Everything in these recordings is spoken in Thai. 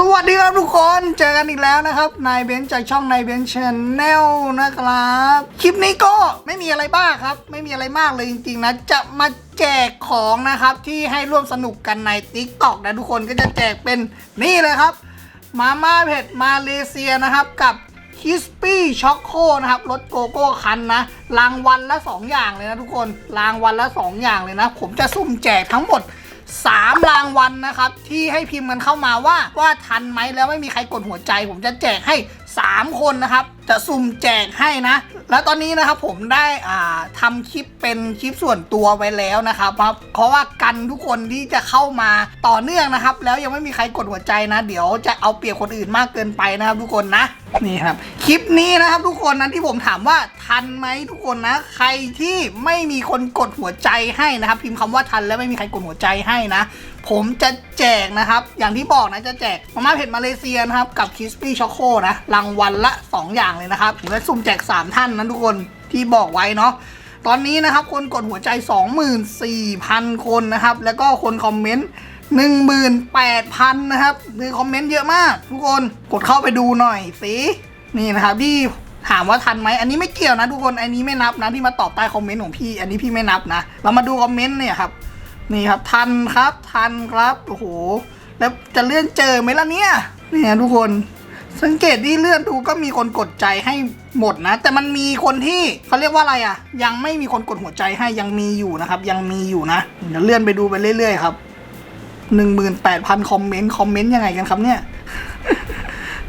สวัสดีครับทุกคน เจอกันอีกแล้วนะครับ นายเบนซ์จากช่องนายเบนซ์ชแนลนะครับ คลิปนี้ก็ไม่มีอะไรบ้าครับ ไม่มีอะไรมากเลยจริงๆนะ จะมาแจกของนะครับ ที่ให้ร่วมสนุกกันใน t ิ k t o k นะทุกคนก็จะแจกเป็นนี่เลยครับ มาม่าเผ็ดมาเลเซียนะครับกับคิสปี้ช็อกโคนะครับรสโกโก้คันนะ รางวัลละ 2 อย่างเลยนะทุกคน รางวัลละ 2 อย่างเลยนะ ผมจะสุ่มแจกทั้งหมด 3 รางวัลนะครับ ที่ให้พิมพ์กันเข้ามาว่าว่าทันไหมแล้วไม่มีใครกดหัวใจ ผมจะแจกให้ 3 คนนะครับ จะสุ่มแจกให้นะ แล้วตอนนี้นะครับผมได้อ่าทำคลิปเป็นคลิปส่วนตัวไว้แล้วนะครับ เพราะว่ากันทุกคนที่จะเข้ามาต่อเนื่องนะครับ แล้วยังไม่มีใครกดหัวใจนะ เดี๋ยวจะเอาเปรียบคนอื่นมากเกินไปนะครับทุกคนนะนี่ครับคลิปนี้นะครับทุกคนนะที่ผมถามว่าทันไหมทุกคนนะ ใครที่ไม่มีคนกดหัวใจให้นะครับ พิมพ์คำว่าทันแล้วไม่มีใครกดหัวใจให้นะ ผมจะแจกนะครับ อย่างที่บอกนะจะแจกมาม่าเผ็ดมาเลเซียนะครับกับคิสปี้ช็อกโคนะรางวัลละ 2 อย่างเลยนะครับผมจะสุ่มแจก 3 ท่านนะทุกคนที่บอกไว้เนาะตอนนี้นะครับคนกดหัวใจ 24,000 คนนะครับ แล้วก็คนคอมเมนต์ 18,000 นะครับคือคอมเมนต์เยอะมาก ทุกคนกดเข้าไปดูหน่อยสินี่นะครับที่ถามว่าทันไหมอันนี้ไม่เกี่ยวนะทุกคนอันนี้ไม่นับนะที่มาตอบใต้คอมเมนต์ของพี่ อันนี้พี่ไม่นับนะ เรามาดูคอมเมนต์เนี่ยครับนี่ครับทันครับทันครับโอ้โหแล้วจะเลื่อนเจอไหมล่ะเนี่ยเนี่ยทุกคน สังเกตที่เลื่อนดูก็มีคนกดใจให้หมดนะ แต่มันมีคนที่เขาเรียกว่าอะไรอะ ยังไม่มีคนกดหัวใจให้ยังมีอยู่นะครับ ยังมีอยู่นะ เดี๋ยวเลื่อนไปดูไปเรื่อยๆครับหนึ่งหมื่นแปดพันคอมเมนต์ คอมเมนต์ยังไงกันครับเนี่ย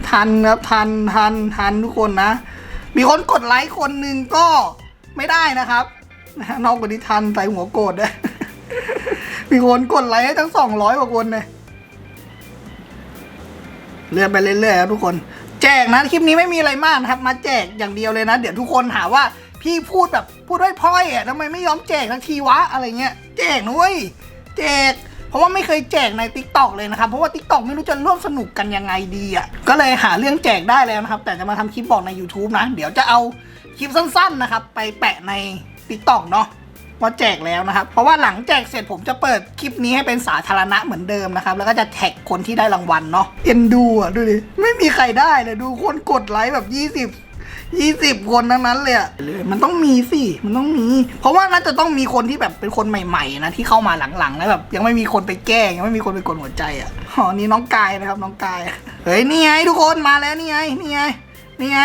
ทันครับ ทันทันทันทุกคนนะ มีคนกดไลค์คนหนึ่งก็ไม่ได้นะครับนอกจากนี้ทันใส่หัวโกรธด้วยมีคนกดไลค์ให้ทั้งสองร้อยกว่าคนเลย เลื่อนไปเรื่อยๆครับทุกคน แจกนะคลิปนี้ไม่มีอะไรมากนะครับ มาแจกอย่างเดียวเลยนะ เดี๋ยวทุกคนหาว่าพี่พูดแบบพูดด้วยพร่อยอะทำไมไม่ยอมแจกทักทีวะอะไรเงี้ยแจกนะเว้ยแจก เพราะว่าไม่เคยแจกใน t ิ k t o k เลยนะครับ เพราะว่า t ิ k t o k ไม่รู้จะร่วมสนุกกันยังไงดีอะก็เลยหาเรื่องแจกได้แล้วนะครับ แต่จะมาทำคลิปบอกใน YouTube นะ เดี๋ยวจะเอาคลิปสั้นๆนะครับ ไปแปะใน t ิ k t o k เนาะ ว่าแจกแล้วนะครับ เพราะว่าหลังแจกเสร็จผมจะเปิดคลิปนี้ให้เป็นสาธารณะเหมือนเดิมนะครับ แล้วก็จะแท็กคนที่ได้รางวัลเนาะเอ็นดูอะดูดิ ไม่มีใครได้เลยดูคนกดไลค์แบบ 20 20 คนทั้งนั้นเลยอะเลยมันต้องมีสิ มันต้องมี เพราะว่าน่าจะต้องมีคนที่แบบเป็นคนใหม่ๆนะที่เข้ามาหลังๆแล้วแบบยังไม่มีคนไปแก้ยังไม่มีคนไปกดหัวใจอะอ๋อนี่น้องกายนะครับน้องกาย เฮ้ยนี่ไงทุกคนมาแล้วนี่ไงนี่ไงนี่ไง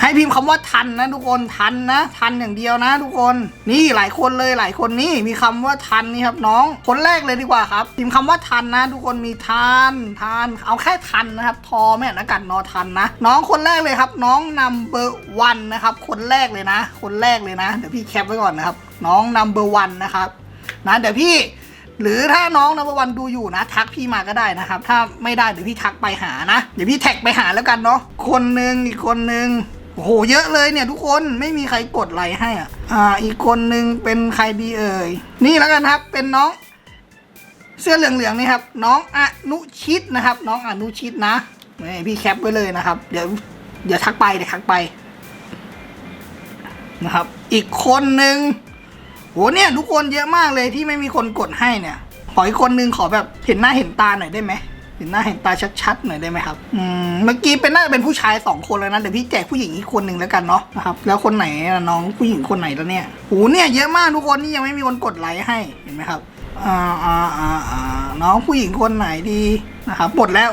ให้พิมพ์คำว่าทันนะทุกคนทันนะ ทันอย่างเดียวนะ ทุกคนนี่หลายคนเลยหลายคนนี่มีคำว่าทันนี่ครับน้อง คนแรกเลยดีกว่าครับ พิมพ์คำว่าทันนะ ทุกคนมีทันทันเอาแค่ทันนะครับ ทอแม่นะกันนอทันนะ น้องคนแรกเลยครับ น้องนัมเบอร์วันนะครับคนแรกเลยนะ คนแรกเลยนะ เดี๋ยวพี่แคปไว้ก่อนนะครับ น้องนัมเบอร์วันนะครับนะเดี๋ยวพี่หรือถ้าน้องนัมเบอร์วันดูอยู่นะ ทักพี่มาก็ได้นะครับ ถ้าไม่ได้เดี๋ยวพี่ทักไปหานะ เดี๋ยวพี่แท็กไปหาแล้วกันเนาะคนหนึ่งอีกคนหนึ่ง โอ้โหเยอะเลยเนี่ยทุกคนไม่มีใครกดไลค์ให้อะอ่าอีกคนหนึ่งเป็นใครดีเอ่ยนี่แล้วกันครับเป็นน้อง เสื้อเหลืองๆนี่ครับ น้องอนุชิตนะครับ น้องอนุชิตนะนี่พี่แคปไว้เลยนะครับ เดี๋ยวเดี๋ยวทักไปเดี๋ยวทักไปนะครับ อีกคนหนึ่งโหเนี่ยทุกคนเยอะมากเลยที่ไม่มีคนกดให้เนี่ยขออีกคนนึงขอแบบเห็นหน้าเห็นตาหน่อยได้ไหม เห็นหน้าเห็นตาชัดๆหน่อยได้ไหมครับอืมเมื่อกี้เป็นน่าจะเป็นผู้ชายสองคนแล้วนะเดี๋ยวพี่แจกผู้หญิงอีกคนหนึ่งแล้วกันเนาะนะครับแล้วคนไหนอะน้องผู้หญิงคนไหนแล้วเนี่ยโหเนี่ยเยอะมากทุกคนนี่ยังไม่มีคนกดไลค์ให้เห็นไหมครับอ่าอ่าอ่าอ่าน้องผู้หญิงคนไหนดีนะครับหมดแล้ว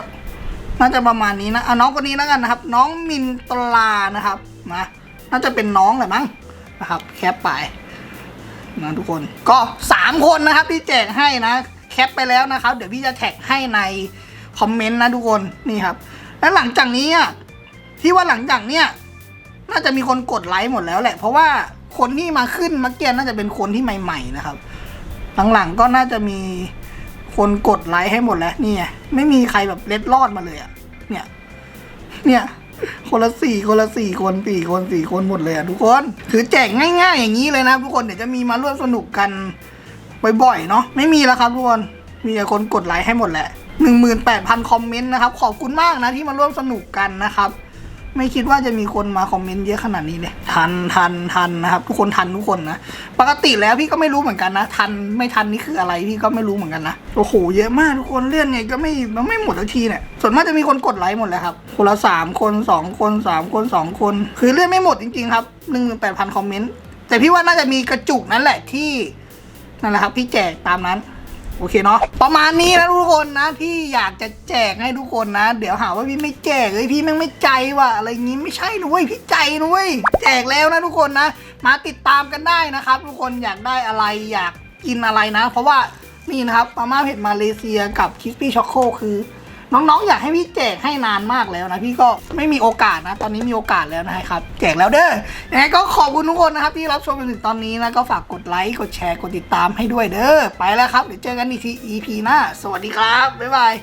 น่าจะประมาณนี้นะอะน้องคนนี้แล้วกันนะครับ น้องมินตลานะครับนะน่าจะเป็นน้องแหละมั้งนะครับแคปไปนะทุกคนก็ 3 คนนะครับที่แจกให้นะ แคปไปแล้วนะครับ เดี๋ยวพี่จะแท็กให้ใน คอมเมนต์นะทุกคนนี่ครับ แล้วหลังจากนี้อะที่ว่าหลังจากเนี้ยน่าจะมีคนกดไลค์หมดแล้วแหละ เพราะว่าคนที่มาขึ้นมาเกียนน่าจะเป็นคนที่ใหม่ ๆ นะครับ หลังๆก็น่าจะมีคนกดไลค์ให้หมดแล้วนี่ไงไม่มีใครแบบเล็ดรอดมาเลยอะเนี่ย เนี่ยคนละสี่คนละสี่คนสี่คนสี่คนหมดเลยอะทุกคนคือแจกง่าย ๆ อย่างนี้เลยนะทุกคนเดี๋ยวจะมีมาร่วมสนุกกันบ่อยๆเนาะไม่มีแล้วครับทุกคนมีแต่คนกดไลค์ให้หมดแหละ หนึ่งหมื่นแปดพันคอมเมนต์นะครับ ขอบคุณมากนะที่มาร่วมสนุกกันนะครับ ไม่คิดว่าจะมีคนมาคอมเมนต์เยอะขนาดนี้เลยทันทันทันนะครับ ทุกคนทันทุกคนนะปกติแล้วพี่ก็ไม่รู้เหมือนกันนะ ทันไม่ทันนี่คืออะไรพี่ก็ไม่รู้เหมือนกันนะโอ้โหเยอะมากทุกคนเลื่อนไงก็ไม่มันไม่หมดทักทีเนี่ยส่วนมากจะมีคนกดไลค์หมดเลยครับคนละสามคนสองคนสามคนสองคน คือเลื่อนไม่หมดจริงๆครับหนึ่งแปดพันคอมเมนต์แต่พี่ว่าน่าจะมีกระจุกนั่นแหละที่นั่นแหละครับ พี่แจกตามนั้น โอเคเนาะประมาณนี้นะทุกคนนะที่อยากจะแจกให้ทุกคนนะ เดี๋ยวหาว่าพี่ไม่แจกเลยพี่แม่งไม่ใจว่ะอะไรงี้ไม่ใช่นุ้ยพี่ใจนุ้ยแจกแล้วนะทุกคนนะ มาติดตามกันได้นะครับ ทุกคนอยากได้อะไรอยากกินอะไรนะ เพราะว่านี่นะครับมาม่าเผ็ดมาเลเซียกับคิสปี้ช็อกโคคือ น้องๆ อยากให้พี่แจกให้นานมากแล้วนะพี่ก็ไม่มีโอกาสนะ ตอนนี้มีโอกาสแล้วนะครับแจกแล้วเด้อยังไงก็ขอบคุณทุกคนนะครับที่รับชมจนถึงตอนนี้นะก็ฝากกดไลค์กดแชร์กดติดตามให้ด้วยเด้อไปแล้วครับเดี๋ยวเจอกันอีกที EP หน้าสวัสดีครับบ๊ายบาย